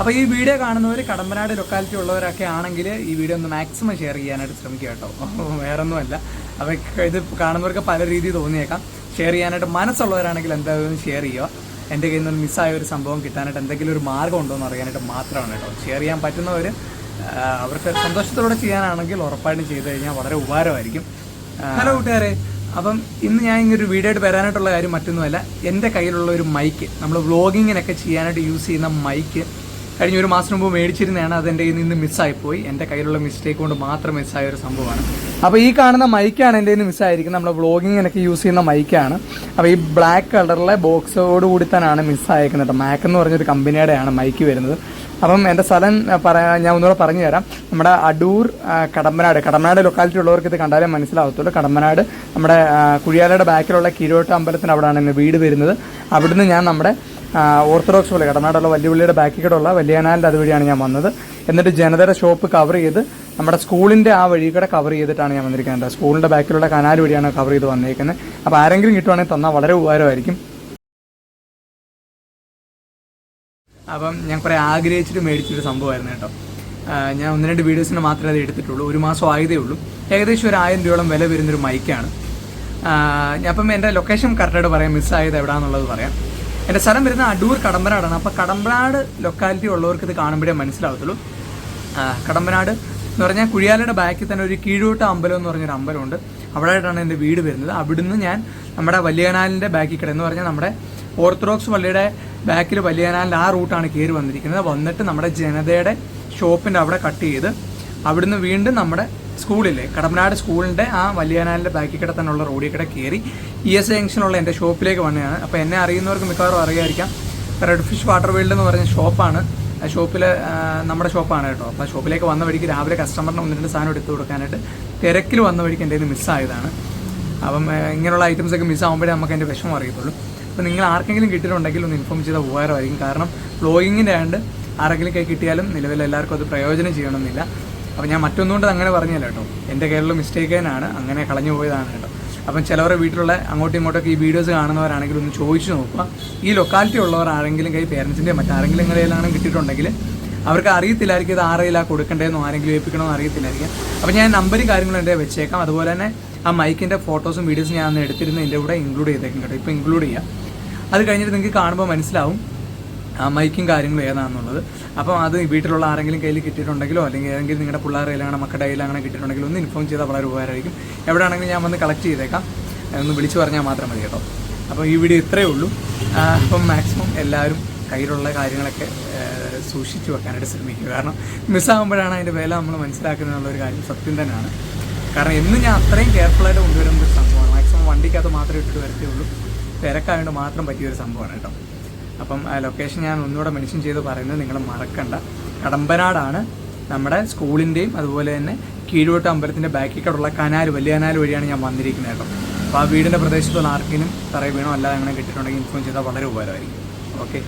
അപ്പോൾ ഈ വീഡിയോ കാണുന്നവർ കടമ്പനാട് ലൊക്കാലിറ്റി ഉള്ളവരൊക്കെ ആണെങ്കിൽ ഈ വീഡിയോ ഒന്ന് മാക്സിമം ഷെയർ ചെയ്യാനായിട്ട് ശ്രമിക്കുക കേട്ടോ. വേറെ ഒന്നുമല്ല അപ്പോൾ ഇത് കാണുന്നവർക്ക് പല രീതി തോന്നിയേക്കാം. ഷെയർ ചെയ്യാനായിട്ട് മനസ്സുള്ളവരാണെങ്കിൽ എന്തായാലും ഷെയർ ചെയ്യുക. എന്റെ കയ്യിൽ നിന്ന് മിസ്സായ ഒരു സംഭവം കിട്ടാനായിട്ട് എന്തെങ്കിലും ഒരു മാർഗം ഉണ്ടോ എന്ന് അറിയാനായിട്ട് മാത്രമാണ് കേട്ടോ. ഷെയർ ചെയ്യാൻ പറ്റുന്നവർ അവർക്ക് സന്തോഷത്തോടെ ചെയ്യാനാണെങ്കിൽ ഉറപ്പായിട്ടും ചെയ്തു കഴിഞ്ഞാൽ വളരെ ഉപകാരമായിരിക്കും. ഹലോ കൂട്ടുകാരെ. അപ്പം ഇന്ന് ഞാൻ ഇങ്ങനെ ഒരു വീഡിയോ ആയിട്ട് വരാനായിട്ടുള്ള കാര്യം മറ്റൊന്നുമല്ല. എന്റെ കയ്യിലുള്ള ഒരു മൈക്ക് നമ്മൾ വ്ളോഗിങ്ങിനൊക്കെ ചെയ്യാനായിട്ട് യൂസ് ചെയ്യുന്ന മൈക്ക് കഴിഞ്ഞ ഒരു മാസം മുമ്പ് മേടിച്ചിരുന്നതാണ് അതെന്റെ കയ്യിൽ നിന്ന് മിസ്സായിപ്പോയി. എന്റെ കയ്യിലുള്ള മിസ്റ്റേക്ക് കൊണ്ട് മാത്രം മിസ്സായ ഒരു സംഭവമാണ്. അപ്പോൾ ഈ കാണുന്ന മൈക്കാണ് എന്റെ നിന്ന് മിസ്സായിരിക്കുന്നത് നമ്മൾ വ്ളോഗിങ്ങിനൊക്കെ യൂസ് ചെയ്യുന്ന മൈക്കാണ്. അപ്പോൾ ഈ ബ്ലാക്ക് കളറിലെ ബോക്സോട് കൂടി തന്നെയാണ് മിസ്സായേക്കുന്നത് മാക്ക് എന്ന് പറഞ്ഞൊരു കമ്പനിയുടെയാണ് മൈക്ക് വരുന്നത്. അപ്പം എന്റെ സ്ഥലം പറയാ ഞാൻ ഒന്നുകൂടെ പറഞ്ഞു തരാം. നമ്മുടെ അടൂർ കടമ്പനാട്. കടമ്പനാട് ലൊക്കാലിറ്റി ഉള്ളവർക്ക് ഇത് കണ്ടാലേ മനസ്സിലാവത്തുള്ളൂ. കടമ്പനാട് നമ്മുടെ കുഴിയാലയുടെ ബാക്കിലുള്ള കിരോട്ട അമ്പലത്തിന് അവിടെയാണ് വീട് വരുന്നത്. അവിടുന്ന് ഞാൻ നമ്മുടെ ഓർത്തഡോക്സ് പള്ളി കടനാടുള്ള വല്യപള്ളിയുടെ ബാക്കി കൂടെ ഉള്ള വലിയനാലിന്റെ അതുവഴിയാണ് ഞാൻ വന്നത്. എന്നിട്ട് ജനതയുടെ ഷോപ്പ് കവർ ചെയ്ത് നമ്മുടെ സ്കൂളിന്റെ ആ വഴി കൂടെ കവർ ചെയ്തിട്ടാണ് ഞാൻ വന്നിരിക്കുന്നത് സ്കൂളിന്റെ ബാക്കിലുള്ള കനാൽ വഴിയാണ് കവർ ചെയ്ത് വന്നിരിക്കുന്നത് അപ്പോൾ ആരെങ്കിലും കിട്ടുവാണെങ്കിൽ തന്നാൽ വളരെ ഉപകാരമായിരിക്കും. അപ്പം ഞാൻ കുറേ ആഗ്രഹിച്ചിട്ട് മേടിച്ചൊരു സംഭവമായിരുന്നു കേട്ടോ. ഞാൻ ഒന്ന് രണ്ട് വീഡിയോസിന് മാത്രമേ അത് എടുത്തിട്ടുള്ളൂ. ഒരു മാസം ആയതേ ഉള്ളൂ. ഏകദേശം ഒരു ആയിരം രൂപയോളം വില വരുന്നൊരു മൈക്കാണ് ഞാൻ അപ്പം എന്റെ ലൊക്കേഷൻ കറക്റ്റായിട്ട് പറയാം മിസ്സായത് എവിടെയാണെന്നുള്ളത് പറയാം. എന്റെ സ്ഥലം വരുന്ന അടൂർ കടമ്പനാടാണ്. അപ്പോൾ കടമ്പനാട് ലൊക്കാലിറ്റി ഉള്ളവർക്ക് ഇത് കാണുമ്പോഴേ മനസ്സിലാവത്തുള്ളൂ. കടമ്പനാട് എന്ന് പറഞ്ഞാൽ കുഴിയാലയുടെ ബാക്കിൽ തന്നെ ഒരു കീഴോട്ട അമ്പലം എന്ന് പറഞ്ഞൊരു അമ്പലമുണ്ട്. അവിടെയായിട്ടാണ് എന്റെ വീട് വരുന്നത്. അവിടുന്ന് ഞാൻ നമ്മുടെ വലിയനാലിന്റെ ബാക്കിൽ കിട എന്ന് പറഞ്ഞാൽ നമ്മുടെ ഓർത്തഡോക്സ് പള്ളിയുടെ ബാക്കിൽ വലിയനാലിന്റെ ആ റൂട്ടാണ് കയറി വന്നിരിക്കുന്നത്. വന്നിട്ട് നമ്മുടെ ജനതയുടെ ഷോപ്പിന്റെ അവിടെ കട്ട് ചെയ്ത് അവിടുന്ന് വീണ്ടും നമ്മുടെ സ്കൂളിലെ കടമ്പനാട് സ്കൂളിന്റെ ആ വലിയനാലിന്റെ ബാക്കി കിട തന്നെയുള്ള റോഡിൽ കിട കയറി ഇ എസ് ജംഗ്ഷനുള്ള എന്റെ ഷോപ്പിലേക്ക് വന്നതാണ്. അപ്പോൾ എന്നെ അറിയുന്നവർക്ക് മിക്കവാറും അറിയായിരിക്കാം. റെഡ് ഫിഷ് വാട്ടർ വേൾഡ് എന്ന് പറഞ്ഞ ഷോപ്പാണ്. ഷോപ്പിൽ നമ്മുടെ ഷോപ്പാണ് കേട്ടോ. അപ്പോൾ ഷോപ്പിലേക്ക് വന്ന വഴിക്ക് രാവിലെ കസ്റ്റമറിന് ഒന്ന് സാധനം എടുത്തു കൊടുക്കാനായിട്ട് തിരക്കിൽ വന്ന വഴിക്ക് എന്റെ കയ്യിൽ മിസ്സായതാണ്. അപ്പം ഇങ്ങനെയുള്ള ഐറ്റംസ് ഒക്കെ മിസ്സാകുമ്പോഴേ നമുക്ക് അതിന്റെ വിഷമം അറിയത്തുള്ളൂ. അപ്പോൾ നിങ്ങൾ ആർക്കെങ്കിലും കിട്ടിയിട്ടുണ്ടെങ്കിൽ ഒന്ന് ഇൻഫോം ചെയ്താൽ ഉപകാരമായിരിക്കും. കാരണം ബ്ലോഗിങ്ങിന്റെ ആണ്ട് ആരെങ്കിലും കിട്ടിയാലും നിലവിൽ എല്ലാവർക്കും അത് പ്രയോജനം ചെയ്യണമെന്നില്ല. അപ്പോൾ ഞാൻ മറ്റൊന്നുകൊണ്ട് അങ്ങനെ പറഞ്ഞില്ല കേട്ടോ. എന്റെ മിസ്റ്റേക്ക് തന്നെയാണ്. അങ്ങനെ കളഞ്ഞു പോയതാണ് കേട്ടോ. അപ്പം ചിലവരുടെ വീട്ടിലുള്ള അങ്ങോട്ടും ഇങ്ങോട്ടൊക്കെ ഈ വീഡിയോസ് കാണുന്നവരാണെങ്കിൽ ഒന്ന് ചോദിച്ചു നോക്കുക. ഈ ലൊക്കാലിറ്റി ഉള്ളവർ ആരെങ്കിലും കൈ പേരൻസിന്റെ മറ്റാരെങ്കിലും കയ്യിലാണ് കിട്ടിയിട്ടുണ്ടെങ്കിൽ അവർക്ക് അറിയത്തില്ലായിരിക്കും ഇത് ആരെയിലാ കൊടുക്കേണ്ടതെന്നോ ആരെങ്കിലും ഏൽപ്പിക്കണമെന്നോ അറിയത്തില്ലായിരിക്കും. അപ്പോൾ ഞാൻ നമ്പർ കാര്യങ്ങളും എന്റെ വെച്ചേക്കാം. അതുപോലെ തന്നെ ആ മൈക്കിന്റെ ഫോട്ടോസും വീഡിയോസും ഞാൻ അന്ന് എടുത്തിരുന്ന ഇതിന്റെ കൂടെ ഇൻക്ലൂഡ് ചെയ്തേക്കും കേട്ടോ. ഇപ്പോൾ ഇൻക്ലൂഡ് ചെയ്യാം. അത് കഴിഞ്ഞിട്ട് നിങ്ങൾക്ക് കാണുമ്പോൾ മനസ്സിലാവും. മൈക്കും കാര്യങ്ങളും ഏതാണെന്നുള്ളത്. അപ്പം അത് വീട്ടിലുള്ള ആരെങ്കിലും കയ്യിൽ കിട്ടിയിട്ടുണ്ടെങ്കിലോ അല്ലെങ്കിൽ ഏതെങ്കിലും നിങ്ങളുടെ പിള്ളേരുടെ കയ്യിലാണ് മക്കളുടെ കയ്യിലാണ് കിട്ടിയിട്ടുണ്ടെങ്കിലോ ഒന്ന് ഇൻഫോം ചെയ്താൽ വളരെ ഉപകാരമായിരിക്കും. എവിടെയാണെങ്കിലും ഞാൻ വന്ന് കളക്ട് ചെയ്തേക്കാം. ഒന്ന് വിളിച്ചു പറഞ്ഞാൽ മാത്രം മതി കേട്ടോ. അപ്പോൾ ഈ വീഡിയോ ഇത്രയേ ഉള്ളൂ. അപ്പം മാക്സിമം എല്ലാവരും കയ്യിലുള്ള കാര്യങ്ങളൊക്കെ സൂക്ഷിച്ചു വെക്കാനായിട്ട് ശ്രമിക്കുക. കാരണം മിസ്സാകുമ്പോഴാണ് അതിന്റെ വില നമ്മൾ മനസ്സിലാക്കുന്നത് എന്നുള്ളൊരു കാര്യം സത്യം തന്നെയാണ്. കാരണം എന്നും ഞാൻ അത്രയും കെയർഫുള്ളായിട്ട് കൊണ്ടുവരുന്ന ഒരു സംഭവമാണ്. മാക്സിമം വണ്ടിക്കകത്ത് മാത്രമേ ഇട്ടിട്ട് വരത്തേ ഉള്ളൂ. തിരക്കായതുകൊണ്ട് മാത്രം പറ്റിയൊരു സംഭവമാണ് കേട്ടോ. അപ്പം ലൊക്കേഷൻ ഞാൻ ഒന്നുകൂടെ മെൻഷൻ ചെയ്ത് പറയുന്നത് നിങ്ങൾ മറക്കണ്ട. കടമ്പനാടാണ് നമ്മുടെ സ്കൂളിന്റെയും അതുപോലെ തന്നെ കീഴോട്ട് അമ്പലത്തിന്റെ ബാക്കിക്കടുള്ള കനാൽ വലിയ കനാൽ വഴിയാണ് ഞാൻ വന്നിരിക്കുന്നത് കേട്ടോ. അപ്പോൾ ആ വീടിന്റെ പ്രദേശത്തുള്ള ആർക്കെങ്കിലും തറയിൽ വീണോ അല്ലാതെ അങ്ങനെ കിട്ടിയിട്ടുണ്ടെങ്കിൽ ഇൻഫോം ചെയ്താൽ വളരെ ഉപകാരമായിരിക്കും. ഓക്കെ